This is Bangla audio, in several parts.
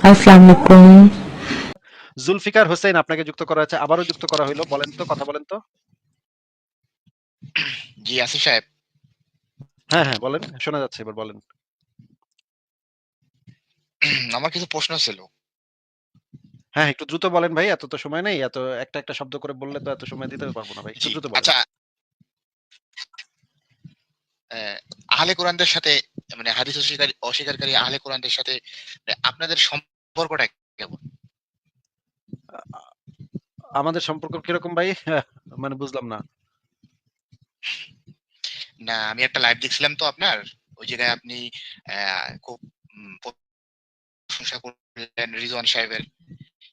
আসসালামু আলাইকুম জুলফিকার হোসেন আপনাকে যুক্ত করা হয়েছে আবারও যুক্ত করা হইল। বলেন তো কথা বলেন তো। জি আসিফ সাহেব। হ্যাঁ হ্যাঁ বলেন শোনা যাচ্ছে এবার বলেন। আমার কিছু প্রশ্ন ছিল। হ্যাঁ একটু দ্রুত বলেন ভাই এত তো সময় নেই এত একটা একটা শব্দ করে বললে তো এত সময় দিতে পারব না ভাই একটু দ্রুত বলেন। আচ্ছা। আহ, আহলে কোরআনদের সাথে মানে হাদিস অস্বীকারী অস্বীকারী আহলে কোরআনদের সাথে মানে আপনাদের সম্পর্কটা কেমন? আমাদের সম্পর্ক কীরকম ভাই? মানে বুঝলাম না। না আমি একটা লাইভ দেখছিলাম তো আপনার। ওই জায়গায় আপনি খুব প্রশংসা করলেন রিজওয়ান সাহেবের।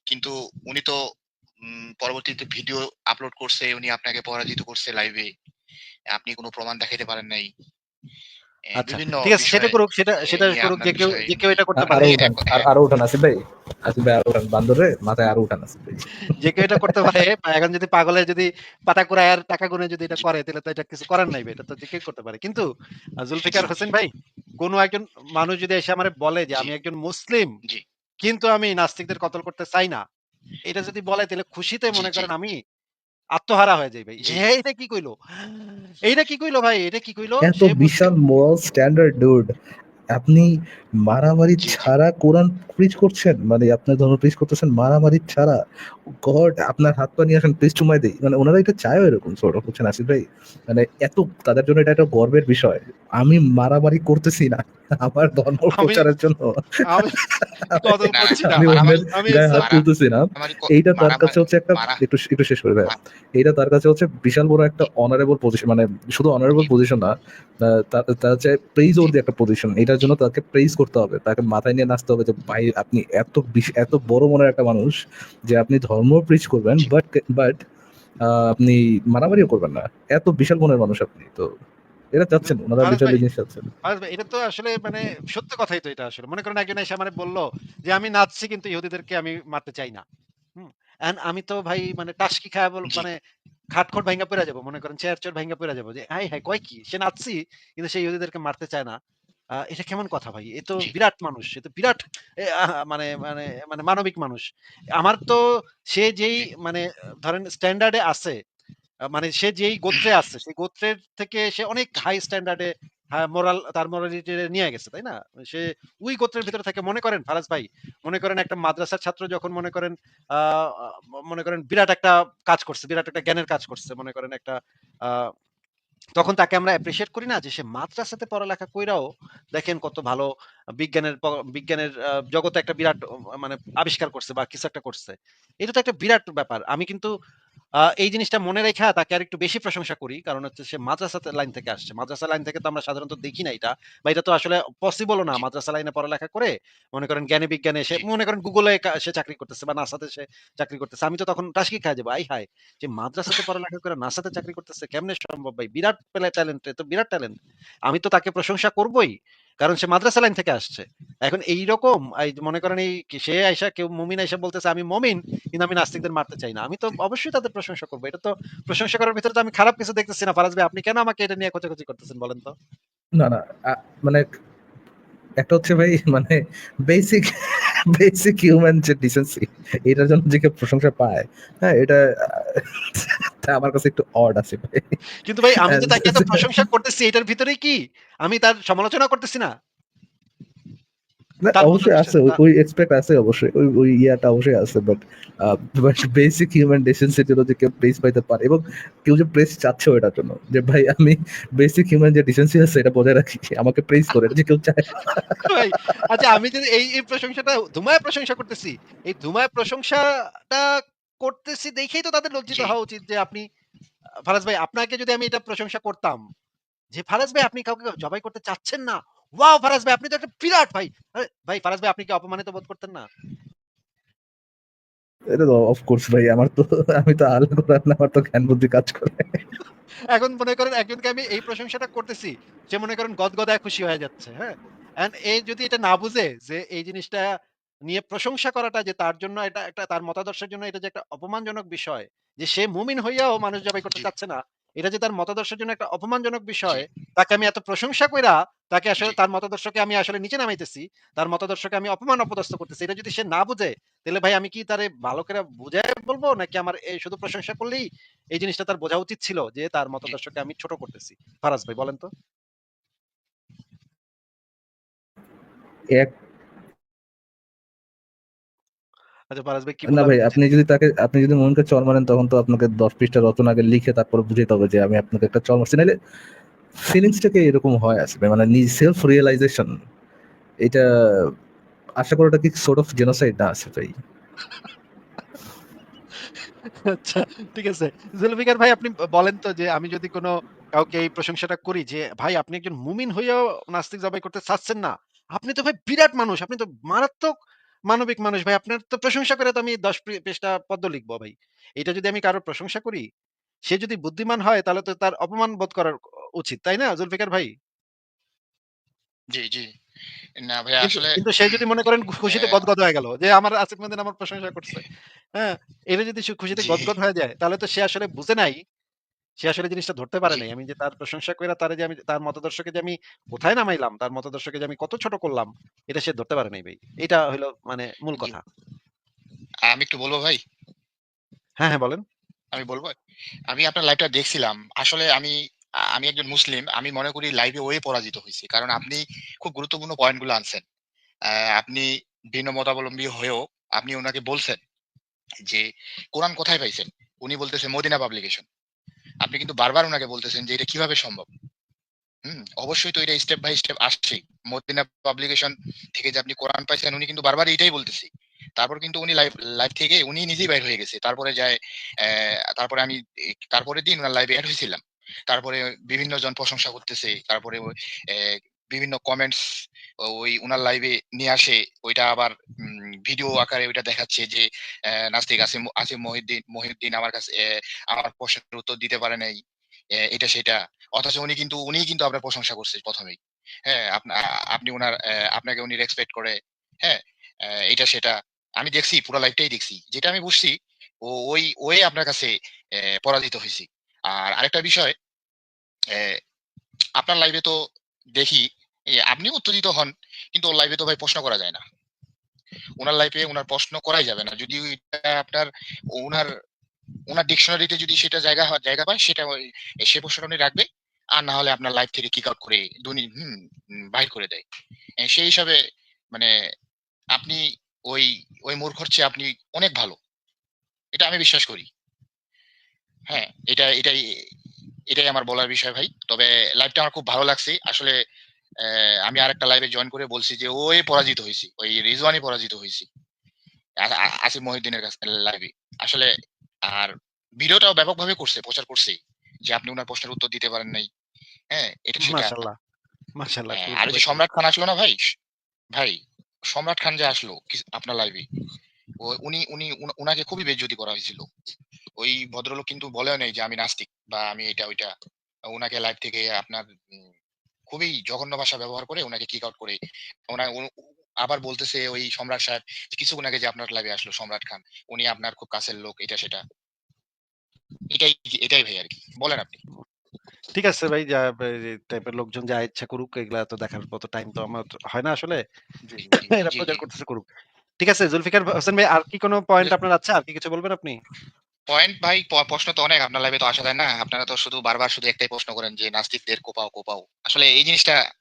কিন্তু উনি তো পরবর্তীতে ভিডিও আপলোড করছে উনি আপনাকে পরাজিত করছে লাইভে আপনি কোনো প্রমাণ দেখাইতে পারেন নাই। আচ্ছা ঠিক আছে সেটা করুক সেটা সেটা করুক যে কেউ যে কেউ এটা করতে পারে। আরও এটা- উঠান আর- আরও উঠান আসিফ ভাই আসিফ ভাই আরও উঠান বান্দরে মাথায় আরও উঠান আসিফ যে কেউ এটা করতে পারে এখন যদি পাগলে যদি পাতা কুড়ায় আর টাকা গুনে যদি এটা করে তাহলে তো এটা কিছু করার নাই এটা তো যে কেউ করতে পারে। কিন্তু জুলফিকার হোসেন ভাই কোন একজন মানুষ যদি এসে আমার বলে যে আমি একজন মুসলিম কিন্তু আমি নাস্তিকদের কতল করতে চাই না এটা যদি বলে তাহলে খুশিতে মনে করেন আমি আত্মহারা হয়ে যাই ভাই। জি। এটা কি কইলো? এইটা কি কইলো ভাই? এটা কি কইলো? এত বিশাল মোরাল স্ট্যান্ডার্ড ডুড আপনি মারামারি। ছাড়া কোরআন প্রিচ করছেন? মানে আপনার ধর্ম প্রিচ করতেছেন মারামারি ছাড়া? গড আপনার হাত পা নিয়ে আসেন প্লিজ চুমাই দেই। মানে ওনারা এটা চায় এরকম সর্ট অফ হচ্ছেন আসিফ ভাই? মানে এত তাদের জন্য এটা একটা গর্বের বিষয়। আমি মারামারি করতেছি না। আমার ধর্ম প্রচারের জন্য। আমি হাত তুলতেছি না। এইটা তার কাছে হচ্ছে একটা একটু একটু শেষ করে দেয় মা- এইটা তার কাছে হচ্ছে বিশাল বড় একটা অনারেবল পজিশন মানে শুধু অনারেবল পজিশন না তার হচ্ছে প্রেইজ ওর একটা পজিশন এটার জন্য তাকে প্রেইজ করতে হবে। তাকে মাথায় নিয়ে নাচতে হবে যে ভাই আপনি এত বিশ- এত বড় মনের একটা মানুষ যে আপনি ধর্ম প্রিচ করবেন বাট বাট আপনি মারামারিও করবেন না। এত বিশাল মনের মানুষ আপনি তো এটা চাচ্ছেন ওনারা আরে জিনিস চাচ্ছেন এটা তো আসলে মানে সত্য কথাই তো এটা আসলে। মনে করেন একজন এসে মানে বলল যে আমি নাচছি কিন্তু ইহুদিদেরকে আমি মারতে চাই না। and আমি তো ভাই মানে টাসকি খায় বল মানে খাটখট ভাঙ্গা পড়ে যাব। মনে করেন চেয়ার চোর ভাঙ্গা পড়ে যাব যে হাই হাই কয় কি? সে নাচছি কিন্তু সে ইহুদিদেরকে মারতে চায় না। আহ, এটা কেমন কথা ভাই? এ তো বিরাট মানুষ এ তো বিরাট মানে মানে মানে মানবিক মানুষ। আমার তো সে যেই মানে ধরেন স্ট্যান্ডার্ডে আছে মানে সে যেই গোত্রে আছে, সেই গোত্রের থেকে সে অনেক হাই স্ট্যান্ডার্ডে মোরাল তার মোরালিটি নিয়ে গেছে, তাই না? সে ওই গোত্রের ভিতরে থেকে মনে করেন, ফারাজ ভাই, মনে করেন একটা মাদ্রাসার ছাত্র যখন মনে করেন মনে করেন বিরাট একটা কাজ করছে, বিরাট একটা জ্ঞানের কাজ করছে, মনে করেন একটা তখন তাকে আমরা অ্যাপ্রিসিয়েট করি না যে সে মাদ্রাসাতে পড়ালেখা কইরাও দেখেন কত ভালো বিজ্ঞানের বিজ্ঞানের জগতে একটা বিরাট মানে আবিষ্কার করছে বা কিছু একটা করছে। এটা তো একটা বিরাট ব্যাপার। আমি কিন্তু এই জিনিসটা মনে রেখে তাকে আর একটু বেশি প্রশংসা করি। কারণ হচ্ছে সে মাদ্রাসা লাইন থেকে আসছে। মাদ্রাসা লাইন থেকে তো আমরা সাধারণত দেখি না এটা। বা এটা তো আসলে পসিবলও না মাদ্রাসা লাইনে পড়ালেখা করে। মনে করেন জ্ঞানে বিজ্ঞানে সে মনে করেন গুগলে সে চাকরি করতেছে বা নাসাতে সে চাকরি করতেছে। আমি তো তখন টাসকি খাই যাব আই হাই যে মাদ্রাসাতে পড়ালেখা করে নাসাতে চাকরি করতেছে কেমনে সম্ভব ভাই? বিরাট পেলে ট্যালেন্ট তো বিরাট ট্যালেন্ট আমি তো তাকে প্রশংসা করবই। কারণ সে মাদ্রাসা লাইন থেকে আসছে। এখন এই রকম মনে করেন এই সে আইসা, কেউ মুমিন আইসা বলতেছে, আমি মমিন, কিন্তু আমি নাস্তিকদের মারতে চাই না। আমি তো অবশ্যই তাদের প্রশংসা করব। এটা তো প্রশংসা করার ভিতরে তো আমি খারাপ কিছু দেখতেছি না। ফারাজ ভাই, আপনি কেন আমাকে এটা নিয়ে খোঁচাখুচি করতেছেন বলেন তো? না না মানে একটা হচ্ছে ভাই মানে বেসিক বেসিক হিউম্যান যে ডিসেন্সি এটার জন্য যে প্রশংসা পায় হ্যাঁ এটা তা আমার কাছে একটু অড আছে ভাই। কিন্তু ভাই আমি And- তাকে এত প্রশংসা করতেছি এটার ভিতরে কি? আমি তার সমালোচনা করতেছি না। অবশ্যই আছে ওই- এক্সপেক্ট আছে অবশ্যই ওই ওই ইয়াটা অবশ্যই আছে বাট বাট বেসিক হিউম্যান ডিসেন্সির জন্য যে কেউ প্রেস পাইতে পারে এবং কেউ যে প্রেস চাচ্ছে ওটার জন্য যে ভাই আমি বেসিক হিউম্যান যে ডিসেন্সি আছে এটা বজায় রাখি আমাকে প্রেস করে যে কেউ চায় আচ্ছা আমি যদি এই এই প্রশংসাটা ধুমায় প্রশংসা করতেছি এই ধুমায় প্রশংসাটা করতেছি দেখেই তো তাদের লজ্জিত হওয়া উচিত যে আপনি ফারাজ ভাই আপনাকে যদি আমি এটা প্রশংসা করতাম যে ফারাজ ভাই আপনি কাউকে জবাই করতে চাচ্ছেন না ওয়াও ফারাজ ভাই আপনি তো একটা বিরাট ভাই। ভাই ফারাজ ভাই আপনি কি অপমানিত বোধ করতেন না? এটা তো অফকোর্স ভাই আমার তো আমি তো আলো করার না আমার তো জ্ঞান বুদ্ধি কাজ করে। এখন মনে করেন একজনকে আমি এই প্রশংসাটা করতেছি সে মনে করেন গদগদায় খুশি হয়ে যাচ্ছে হ্যাঁ? এন্ড এই যদি এটা না বুঝে যে এই জিনিসটা নিয়ে প্রশংসা করাটা যে তার জন্য এটা একটা তার মতাদর্শের জন্য এটা যে একটা অপমানজনক বিষয় যে সে মুমিন হইয়াও মানুষ জবাই করতে চাচ্ছে না এটা যে তার মতাদর্শের জন্য একটা অপমানজনক বিষয় তাকে আমি এত প্রশংসা কইরা তাকে আসলে তার মতাদর্শকে আমি আসলে নিচে নামাইতেছি তার মতাদর্শকে আমি অপমান অপদস্থ করতেছি এটা যদি সে না বুঝে তাহলে ভাই আমি কি তারে ভালো করে বুঝায় বলব নাকি আমার এই শুধু প্রশংসা করলেই এই জিনিসটা তার বোঝা উচিত ছিল যে তার মতাদর্শকে আমি ছোট করতেছি? ফারাজ ভাই বলেন তো। এক আচ্ছা ফারাজ ভাই কি না ভাই আপনি যদি তাকে আপনি যদি মনকে চর মারেন তখন তো আপনাকে দশ পৃষ্ঠা রচনা আগে লিখে তারপর বুঝাইতে হবে যে আমি আপনাকে একটা চর মারছি। নাহলে ফিলিংসটাকে এরকম হয় আসবে মানে নিজ সেলফ রিয়েলাইজেশন এটা আশা করাটা কি সোর্ট অফ জেনোসাইড না আছে ভাই? আচ্ছা ঠিক আছে। জুলফিকার ভাই আপনি বলেন তো যে আমি যদি কোনো কাউকে এই প্রশংসাটা করি যে ভাই আপনি একজন মুমিন হয়েও নাস্তিক জবাই করতে চাচ্ছেন না। আপনি তো ভাই বিরাট মানুষ আপনি তো মারাত্মক মানবিক মানুষ ভাই। আপনার তো প্রশংসা করে তো আমি দশ পৃ- পৃষ্ঠা পদ্য লিখব ভাই। এটা যদি আমি কারোর প্রশংসা করি সে যদি বুদ্ধিমান হয় তাহলে তো তার অপমান বোধ করার উচিত তাই না জুলফিকার ভাই? জি জি। না কিন্তু- আসলে কিন্তু সে যদি মনে করেন খুশিতে গদগদ হয়ে গেল যে আমার আসিফ মদিন আমার প্রশংসা করছে হ্যাঁ এটা যদি সে খুশিতে গদগদ হয়ে যায় তাহলে তো সে আসলে বুঝে নাই সে আসলে জিনিসটা ধরতে পারে জি। নাই। আমি যে তার প্রশংসা করে তার যে আমি তার মতদর্শকে যে আমি কোথায় নামাইলাম তার মতদর্শকে যে আমি কত ছোট করলাম এটা সে ধরতে পারে নাই ভাই। এটা হলো মানে মূল জি। কথা। আমি একটু বলব ভাই? হ্যাঁ হ্যাঁ বলেন। আমি বলব? আমি আপনার লাইভটা দেখছিলাম। আসলে আমি আ- আমি একজন মুসলিম। আমি মনে করি লাইভে ওয়ে পরাজিত হয়েছি কারণ আপনি খুব গুরুত্বপূর্ণ পয়েন্টগুলো আনছেন। আহ, আপনি ভিন্ন মতাবলম্বী হয়েও আপনি ওনাকে বলছেন যে কোরআন কোথায় পাইছেন? উনি বলতেছে মদিনা পাবলিকেশন আপনি কিন্তু বারবার ওনাকে বলতেছেন যে এটা কীভাবে সম্ভব? অবশ্যই তো এটা স্টেপ বাই স্টেপ আসছেই। মদিনা পাবলিকেশন থেকে যে আপনি কোরআন পাইছেন, উনি কিন্তু বারবার এটাই বলতেছি। তারপর কিন্তু উনি লাইভ লাইভ থেকে উনি নিজেই বাইর হয়ে গেছে। তারপরে যায় তারপরে আমি তারপরে দিন ওনার লাইভে অ্যাড হয়েছিলাম। তারপরে বিভিন্ন জন প্রশংসা করতেছে। তারপরে বিভিন্ন কমেন্টস ওই উনার লাইভে নিয়ে আসে। ওইটা আবার ভিডিও আকারে ওইটা দেখাচ্ছে যে নাস্তিক আসিম আসিম মহিউদ্দিন মহিউদ্দিন আমার কাছে আমার প্রশ্নের উত্তর দিতে পারে নাই এটা সেটা। অথচ উনি কিন্তু উনি কিন্তু আপনার প্রশংসা করছে প্রথমেই। হ্যাঁ আপনি ওনার আপনাকে উনি রেসপেক্ট করে হ্যাঁ এটা সেটা। আমি দেখছি, পুরো লাইফটাই দেখছি। যেটা আমি বুঝছি, ও, ওই ওই আপনার কাছে পরাজিত হয়েছি। আর আরেকটা বিষয় আপনার লাইভে তো দেখি আপনি উত্তেজিত হন, কিন্তু ওর লাইভে তো ভাই প্রশ্ন করা যায় না। ওনার লাইফে ওনার প্রশ্ন করাই যাবে না। যদি আপনার ওনার ওনার ডিকশনারিতে যদি সেটা জায়গা জায়গা পায়, সেটা সে প্রশ্নটা উনি রাখবে, আর না হলে আপনার লাইফ থেকে কিক আউট করে দুনি, হুম, বাইর করে দেয়। সেই হিসাবে মানে আপনি ওই ওই মূর্খর চেয়ে আপনি অনেক ভালো। এটা আমি বিশ্বাস করি। হ্যাঁ এটা, এটাই এটাই আমার বলার বিষয় ভাই। তবে লাইভটা আমার খুব ভালো লাগছে। আসলে আমি আরেকটা লাইভে জয়েন করে বলছি যে ওই পরাজিত হয়েছি। ওই রিজওয়ানি পরাজিত হয়েছি। আসিফ মহিউদ্দিনের কাছে লাইভে আসলে আর ভিডিওটাও ব্যাপকভাবে করছে প্রচার করছে যে আপনি ওনার প্রশ্নের উত্তর দিতে পারেন নাই। হ্যাঁ এটা মাশাল্লাহ মাশাল্লাহ হ্যাঁ, আর যে সম্রাট খান আসলো না ভাই? ভাই সম্রাট খান যে আসলো আপনার লাইভে উনি উনি উনাকে খুবই বেজ্জতি করা হয়েছিল। ওই ভদ্রলোক কিন্তু বলেও নেই যে আমি নাস্তিক বা আমি এটা ওইটা ওনাকে লাইভ থেকে আপনার খুবই জঘন্য ভাষা ব্যবহার করে ওনাকে কিক আউট করে ওনা আবার বলতেছে ওই সম্রাট সাহেব কিছুক্ষণ আগে যে আপনার লাইভে আসলো সম্রাট খান উনি আপনার খুব কাছের লোক এটা সেটা। এটাই এটাই ভাই আর কি বলেন আপনি। ঠিক আছে ভাই যা টাইপের লোকজন যা ইচ্ছা করুক এগুলা তো দেখার মতো টাইম তো আমার হয় না আসলে। এরা প্রচার করতেছে করুক। ঠিক আছে জুলফিকার হোসেন ভাই আর কি কোনো পয়েন্ট আপনার আছে? আর কি কিছু বলবেন আপনি? পয়েন্ট ভাই প্রশ্ন তো অনেক আপনার লাইভে তো আসা যায় না। আপনারা তো শুধু বারবার শুধু একটাই প্রশ্ন করেন যে নাস্তিকদের কোপাও কোপাও। আসলে এই জিনিসটা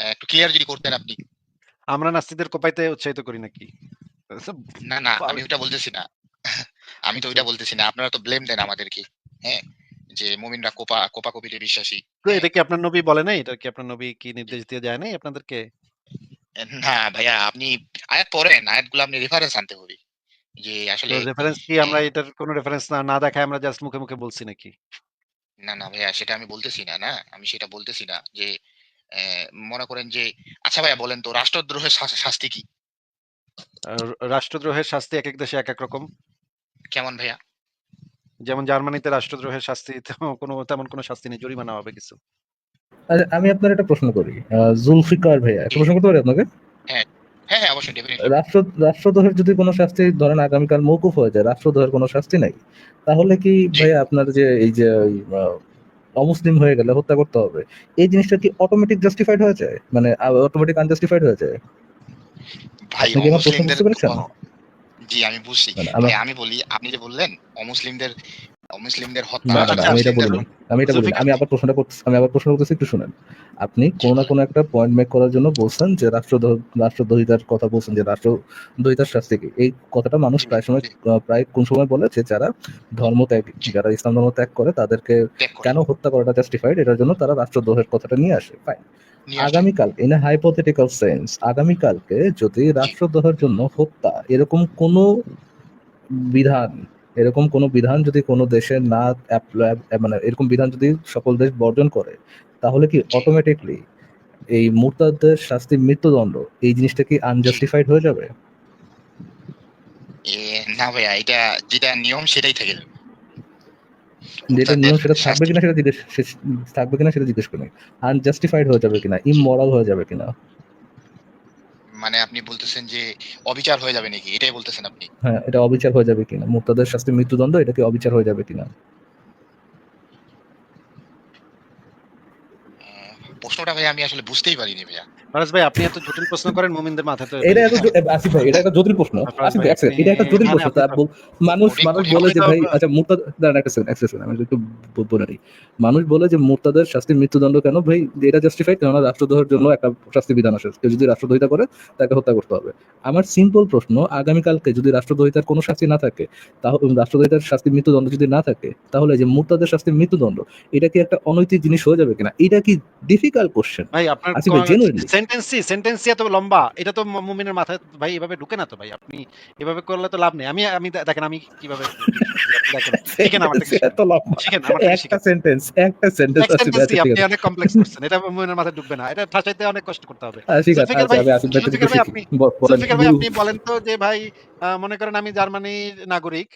একটু ক্লিয়ার যদি করতেন আপনি। আমরা নাস্তিকদের কোপাইতে উৎসাহিত করি নাকি? না না আমি ওইটা বলতেছি না। আমি তো ওইটা বলতেছি না। আপনারা তো ব্লেম দেন আমাদেরকে হ্যাঁ? যে মুমিনরা কোপা কোপা কপিতে বিশ্বাসী। তো এটা কি আপনার নবী বলে নাই? এটা কি আপনার নবী কি নির্দেশ দিয়ে যায় নাই আপনাদেরকে? না ভাইয়া আপনি আয়াত পড়েন আয়াতগুলো আপনি রেফারেন্স আনতে হবে। যে আসলে রেফারেন্স কি আমরা এটার কোনো রেফারেন্স না না দেখায় আমরা জাস্ট মুখে মুখে বলছি নাকি? না না ভাইয়া সেটা আমি বলতেছি না না? আমি সেটা বলতেছি না যে মনে করেন যে আচ্ছা ভাইয়া বলেন তো রাষ্ট্রদ্রোহের শা- শাস্তি কি? আর রাষ্ট্রদ্রোহের শাস্তি এক এক দেশে এক এক রকম। কেমন ভাইয়া? যেমন জার্মানিতে রাষ্ট্রদ্রোহের শাস্তি তেমন কোনো তেমন কোনো শাস্তি নেই জরিমানা হবে কিছু। আচ্ছা আমি আপনার একটা প্রশ্ন করি। জুলফিকার ভাইয়া একটা প্রশ্ন করতে পারি আপনাকে? হ্যাঁ। হ্যাঁ অবশ্যই রাষ্ট্র রাষ্ট্রদ্রোহের যদি কোনো শাস্তি ধরেন আগামীকাল মৌকুফ হয়ে যায় রাষ্ট্রদ্রোহের কোনো শাস্তি নাই তাহলে কি। ভাই আপনার যে এই যে অমুসলিম হয়ে গেলে হত্যা করতে হবে এই জিনিসটা কি অটোমেটিক জাস্টিফাইড হয়ে যায় মানে অটোমেটিক আনজাস্টিফাইড হয়ে যায় ভাই? জি আমি বুঝছি মানে আমি বলি আপনি যে বললেন অমুসলিমদের অমুসলিমদের হত্যা আমি এটা মুসলিমদের আমি এটা বলিনি। আমি আবার প্রশ্নটা করতেছি আমি আবার প্রশ্ন করতেছি একটু শুনেন। আপনি কোনো না কোনো একটা পয়েন্ট মেক করার জন্য বলছেন যে রাষ্ট্রদ্রোহ রাষ্ট্রদ্রোহিতার কথা বলছেন যে রাষ্ট্রদ্রোহিতার শাস্তি কি? এই কথাটা মানুষ প্রায় সময় প্রায় কোন সময় বলে যে যারা ধর্ম ত্যাগ যারা ইসলাম ধর্ম ত্যাগ করে তাদেরকে কেন হত্যা করাটা জাস্টিফাইড এটার জন্য তারা রাষ্ট্রদ্রোহের কথাটা নিয়ে আসে। ফাইন আগামীকাল ইন হাইপোথেটিক্যাল সেন্স আগামীকালকে যদি রাষ্ট্রদ্রোহের জন্য হত্যা এরকম কোনো বিধান এরকম কোনো বিধান যদি কোনো দেশে না মানে এরকম বিধান যদি সকল দেশ বর্জন করে তাহলে কি অটোমেটিকলি এই মুরতাদদের শাস্তি মৃত্যুদণ্ড এই জিনিসটা কি আনজাস্টিফাইড হয়ে যাবে? না ভাইয়া এটা যেটা নিয়ম সেটাই থেকে যাবে। যেটা নিয়ম সেটা থাকবে কিনা সেটা জিজ্ঞেস থাকবে কিনা সেটা জিজ্ঞেস করি। আনজাস্টিফাইড হয়ে যাবে কিনা ইমমরাল হয়ে যাবে কিনা? মানে আপনি বলতেছেন যে অবিচার হয়ে যাবে নাকি? এটাই বলতেছেন আপনি? হ্যাঁ এটা অবিচার হয়ে যাবে কিনা? মুক্তাদের শাস্তি মৃত্যুদণ্ড এটা কি অবিচার হয়ে যাবে কিনা? প্রশ্নটা ভাই আমি আসলে বুঝতেই পারিনি ভাইয়া। ফারাজ ভাই আপনি এত জটিল প্রশ্ন করেন মুমিনদের মাথায় তো এটা এত আসিফ ভাই এটা একটা জটিল প্রশ্ন। আসিফ ভাই, ভাই এক second, এটা একটা জটিল মানে প্রশ্ন আপনি তা তো- বল- মানুষ মানুষ বলে যে ভাই আচ্ছা মুরতাদ দাঁড়ান একটা সেকেন্ড এক সেকেন্ড আমি একটু বলে মানুষ বলে যে মুরতাদের শাস্তি মৃত্যুদণ্ড কেন? ভাই এটা জাস্টিফাইড কেননা রাষ্ট্রদ্রোহের জন্য একটা শাস্তি বিধান আসে। কেউ যদি রাষ্ট্রদ্রোহিতা করে তাকে হত্যা করতে হবে। আমার সিম্পল প্রশ্ন আগামীকালকে যদি রাষ্ট্রদ্রোহিতার কোনো শাস্তি না থাকে তাহলে রাষ্ট্রদ্রোহিতার শাস্তি মৃত্যুদণ্ড যদি না থাকে তাহলে যে মুরতাদের শাস্তি মৃত্যুদণ্ড এটা কি একটা অনৈতিক জিনিস হয়ে যাবে কিনা? এটা কি ডিফিকাল্ট কোশ্চেন ভাই আপনার। সেন্টেন্সি সেন্টেন্সি এত লম্বা এটা তো মুমিনের মাথায় ভাই এভাবে ঢুকে না তো ভাই আপনি এভাবে করলে তো লাভ নেই। আমি আমি দেখেন আমি কীভাবে দেখেন শিখেন আমার থেকে এত লম্বা। শিখেন আমার থেকে একটা সেন্টেন্স একটা সেন্টেন্স আছে Extendency আপনি অনেক কমপ্লেক্স করছেন এটা মুমিনের মাথায় ঢুকবে না এটা ঠাসাইতে অনেক কষ্ট করতে হবে। ঠিক আছে আচ্ছা, আমি আসিফ। আপনি- ভাই আপনি বলেন তো যে ভাই মনে করেন আমি জার্মানির নাগরিক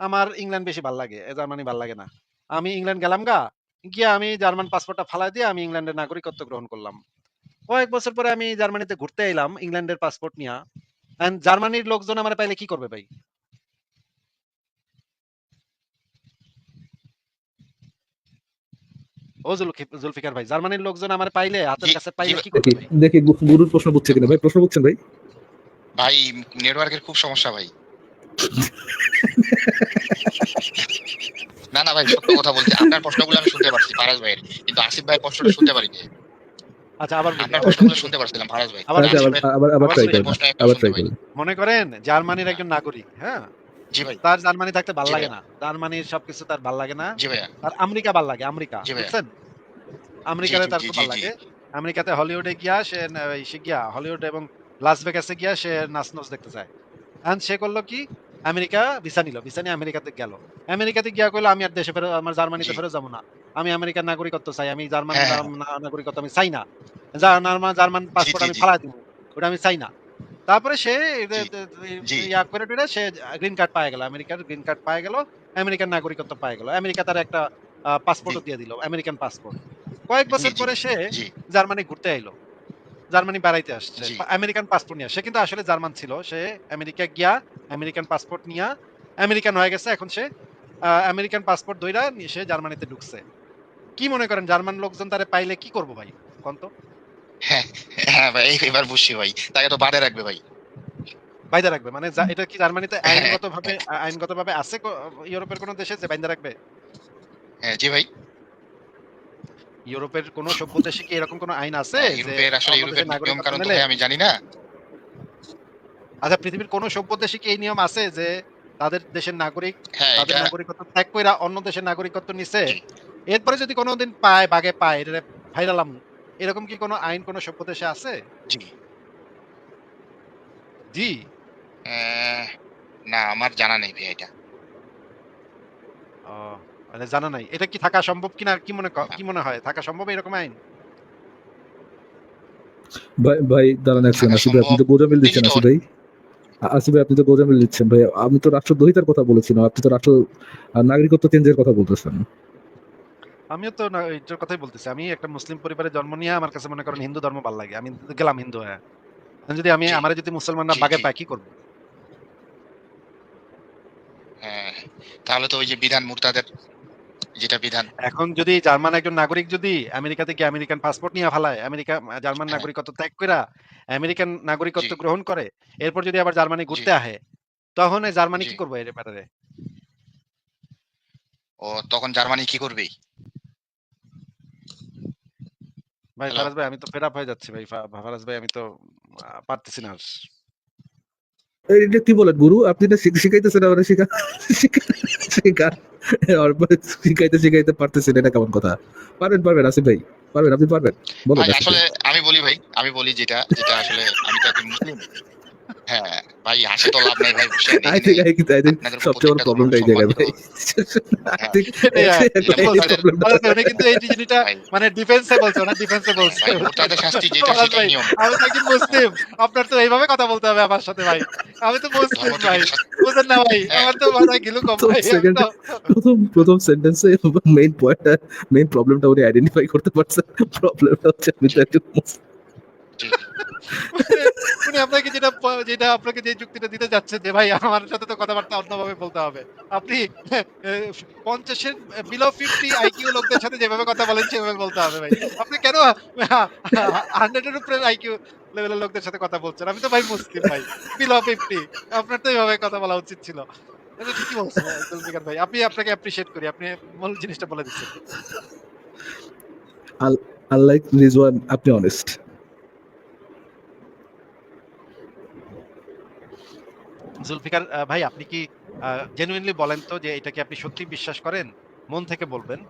আমার ইংল্যান্ড বেশি ভালো লাগে জার্মানি ভালো লাগে না। আমি ইংল্যান্ড গেলাম গা গিয়ে আমি জার্মান পাসপোর্টটা ফালাই দিয়ে আমি ইংল্যান্ডের নাগরিকত্ব গ্রহণ করলাম। কয়েক বছর পরে আমি জার্মানিতে ঘুরতে এলাম ইংল্যান্ডের পাসপোর্ট নিয়ে। And জার্মানির লোকজন আমার পাইলে কি করবে ভাই? ও জুলফিকার ভাই জার্মানির লোকজন আমার পাইলে হাতের কাছে পাইলে কি করবে দেখি ভাই? গুরুর প্রশ্ন বুঝছে কিনা ভাই প্রশ্ন বুঝছেন ভাই? ভাই নেটওয়ার্কের খুব সমস্যা ভাই। না না ভাই সত্য কথা বলছি আপনার প্রশ্নগুলো আমি শুনতে পারছি ফারাজ ভাইয়ের। কিন্তু আসিফ ভাইয়ের প্রশ্নটা শুনতে পারিনি। আচ্ছা আবার বলি, আপনার আবার প্রশ্নগুলো শুনতে পারছিলাম ফারাজ ভাই। আবার আচ্ছা, আবার আবার আবার আবার ট্রাই করেন আবার ট্রাই করেন মনে করেন জার্মানির একজন নাগরিক হ্যাঁ? জি ভাই। তার জার্মানি থাকতে ভালো লাগে না। জার্মানির সবকিছু তার ভালো লাগে না। জি আর আমেরিকা ভালো লাগে আমেরিকা বুঝছেন? আমেরিকাতে তার খুব ভালো লাগে। আমেরিকাতে হলিউডে গিয়া সে সে গিয়া হলিউড এবং লাস ভেগাসে গিয়া সে নাচ নাচ দেখতে চায় এন্ড সে করল কি? আমেরিকা ভিসা নিল ভিসা নিয়ে আমেরিকাতে গেল। আমেরিকাতে গিয়া কইলো আমি আর দেশে ফেরত আমার জার্মানিতে। ফেরত যাব না। আমি আমেরিকার নাগরিকত্ব চাই আমি জার্মান হ্যাঁ, নাগরিকত্ব আমি চাই না। জার্মান জার্মান পাসপোর্ট আমি। ফালাই দিব ওটা আমি চাই না। তারপরে সে। ইয়া করে টুরে সে গ্রিন কার্ড পায় গেল আমেরিকার গ্রিন কার্ড পায় গেল আমেরিকান নাগরিকত্ব পায় গেল। আমেরিকা তার একটা পাসপোর্টও দিয়ে দিল আমেরিকান পাসপোর্ট কয়েক বছর পরে সে জার্মানি ঘুরতে আইলো জার্মানি বেড়াইতে আসছে। আমেরিকান পাসপোর্ট নিয়ে সে কিন্তু আসলে জার্মান ছিল। সে আমেরিকা গিয়া আমেরিকান পাসপোর্ট নিয়া আমেরিকান হয়ে গেছে এখন সে আমেরিকান পাসপোর্ট দইরা নিয়ে সে জার্মানিতে ঢুকছে। কি মনে করেন জার্মান লোকজন তারে পাইলে কি করব ভাই? কোন তো? হ্যাঁ হ্যাঁ ভাই এবার বুঝছি ভাই। তাকে তো বাদে রাখবে ভাই। বাইদা রাখবে মানে এটা কি জার্মানিতে আইনগত ভাবে আইনগত ভাবে আছে ইউরোপের কোন দেশে যে বাইন্দা রাখবে? হ্যাঁ জি ভাই। ইউরোপের কোন সভ্য দেশে কি এরকম কোন আইন আছে হ্যাঁ, যে ইউরোপের আসলে ইউরোপের নিয়ম কারণ তো আমি জানি না। আচ্ছা পৃথিবীর কোন সভ্য দেশে কি এই নিয়ম আছে যে তাদের দেশের নাগরিক হ্যাঁ তাদের নাগরিকত্ব ত্যাগ কইরা অন্য দেশের নাগরিকত্ব নিছে। এরপরে যদি কোনোদিন পায় বাগে পায় এটা ভাইরালাম এরকম কি কোনো আইন কোন সভ্য দেশে আছে? জি। জি। না আমার জানা নেই ভাই এটা। ও, মানে জানা নাই। এটা কি থাকা সম্ভব কিনা কি মনে কি মনে হয়? থাকা সম্ভব এরকম আইন? ভাই ভাই দাঁড়ান এক সেকেন্ড আসিফ আপনি তো গোজামিল দিচ্ছেন আসিফ ভাই। আসিফ ভাই আপনি তো গোজামিল দিচ্ছেন। ভাই আমি তো রাষ্ট্রদ্রোহিতার কথা বলেছিলাম আপনি তো রাষ্ট্র নাগরিকত্ব চেঞ্জের কথা বলতেছেন। আমিও তো না এইটার কথাই বলতেছি। আমি একটা মুসলিম পরিবারে জন্ম নিয়ে আমার কাছে মনে করেন হিন্দু ধর্ম ভালো লাগে। আমি গেলাম হিন্দু হ্যাঁ। যদি আমি। আমার যদি মুসলমানরা বাগে। পায় কি করব? হ্যাঁ তাহলে তো ওই যে বিধান মুরতাদের যেটা বিধান। এখন যদি জার্মান একজন নাগরিক যদি আমেরিকা থেকে আমেরিকান পাসপোর্ট নিয়ে ফালায় আমেরিকা জার্মান হ্যাঁ। নাগরিকত্ব ত্যাগ কইরা আমেরিকান নাগরিকত্ব গ্রহণ করে এরপর যদি আবার জার্মানি ঘুরতে আহে তখন এই জার্মানি কি। করবে এর ব্যাপারে? ও তখন জার্মানি কি করবে ভাই ফারাজ ভাই আমি তো ফেড আপ হয়ে যাচ্ছি ভাই। ফারাজ ভাই আমি তো পারতেছি না আর। এটা কি বলেন গুরু? আপনি না শিখাইতেছেন আমার শিখা শিখা শিখা। শিখাইতে শিখাইতে পারতেছেন এটা কেমন কথা? পারবেন পারবেন আসিফ ভাই পারবেন আপনি পারবেন। বলেন আসলে আমি বলি ভাই আমি বলি যেটা যেটা আসলে আমি তো একজন মুসলিম। হ্যাঁ ভাই হাসে তো লাভ নাই ভাই I think I সবচেয়ে বড় প্রবলেমটা এই জায়গায় ভাই। উনি কিন্তু এই জিনিসটা মানে ডিফেন্সে বলছে না ডিফেন্সে বলছে ভাই মোরতাদের শাস্তি যেটা ভাই, নিয়ম। আমি তো একজন মুসলিম আপনার তো এইভাবে কথা বলতে হবে আমার সাথে ভাই। আমি তো মুসলিম ভাই। বুঝেন না ভাই আমার তো মাথায় গিলু কম ভাই প্রথম প্রথম সেন্টেন্সে মেইন পয়েন্টটা মেইন প্রবলেমটা উনি আইডেন্টিফাই করতে পারছেন। প্রবলেমটা হচ্ছে আমি তো একজন মুসলিম। উনি আপনাকে যেটা যেটা আপনাকে যে যুক্তিটা দিতে যাচ্ছে যে, ভাই, আমার সাথে তো কথাবার্তা অন্যভাবে বলতে হবে। আপনি পঞ্চাশের বিলো ফিফটি আইকিউ লোকদের সাথে যেভাবে কথা বলেন, সেভাবে বলতে হবে, ভাই। আপনি কেন হান্ড্রেডের উপরে আইকিউ লেভেলের লোকদের সাথে কথা বলছেন? আমি তো, ভাই, মুসলিম, ভাই। বিলো ফিফটি আপনার তো এইভাবে কথা বলা উচিত ছিল। ঠিকই বলছেন, জুলফিকার ভাই। আপনি আপনাকে অ্যাপ্রিশিয়েট করি, আপনি মূল জিনিসটা বলে দিচ্ছেন। আনলাইক রিজওয়ান, আপনি অনেস্ট জুলফিকার ভাই আপনি কি জেনুইনলি বলেন তো যে এটা কি আপনি সত্যি বিশ্বাস করেন? মন থেকে বলবেন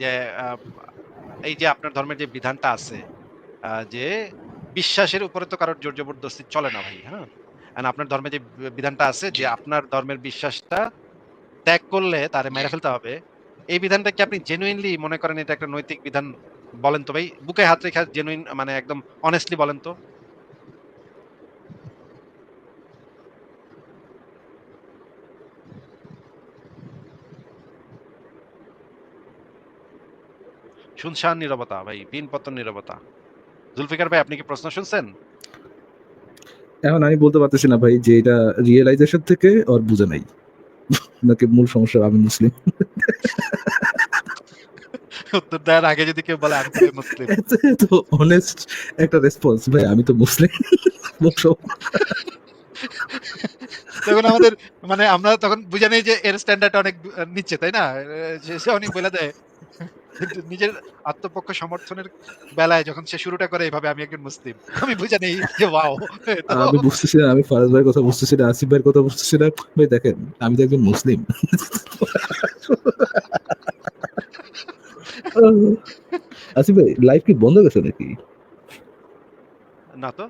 যে এই যে আপনার ধর্মের যে বিধানটা আছে যে বিশ্বাসের উপরে তো কারোর জোর জবরদস্তি চলে না ভাই হ্যাঁ? And আপনার ধর্মে যে বিধানটা আছে যে আপনার ধর্মের বিশ্বাসটা ত্যাগ করলে তারে মেরে ফেলতে হবে এই বিধানটা কি আপনি জেনুইনলি মনে করেন এটা একটা নৈতিক বিধান বলেন তো ভাই? বুকে হাত রেখে জেনুইন মানে একদম অনেস্টলি বলেন তো। শুনশান নীরবতা ভাই পিন পতন নীরবতা। জুলফিকার ভাই আপনি কি প্রশ্ন শুনছেন? এখন আমি বলতে পারতেছি না ভাই যে এটা রিয়েলাইজেশন থেকে ওর বুঝে নাই। নাকি মূল সমস্যা আমি মুসলিম। উত্তর দেওয়ার আগে যদি কেউ বলে আমি মুসলিম। এত অনেস্ট একটা রেসপন্স ভাই আমি তো মুসলিম। তখন আমাদের মানে আমরা তখন বুঝে নেই যে এর স্ট্যান্ডার্ড অনেক আহ, নিচে তাই না? সে- অনেক বলে দেয় নিজের আত্মপক্ষ সমর্থনের বেলায় যখন সে শুরুটা করে এইভাবে আমি একজন মুসলিম। আমি বুঝে নেই যে ওয়াও। আমি বুঝতেছি না আমি ফারাজ ভাইয়ের কথা বুঝতেছি না আসিফ ভাইয়ের কথা বুঝতেছি না। ভাই দেখেন আমি তো একজন মুসলিম। আসিফ ভাই লাইফ কি বন্ধ গেছে নাকি? না তো।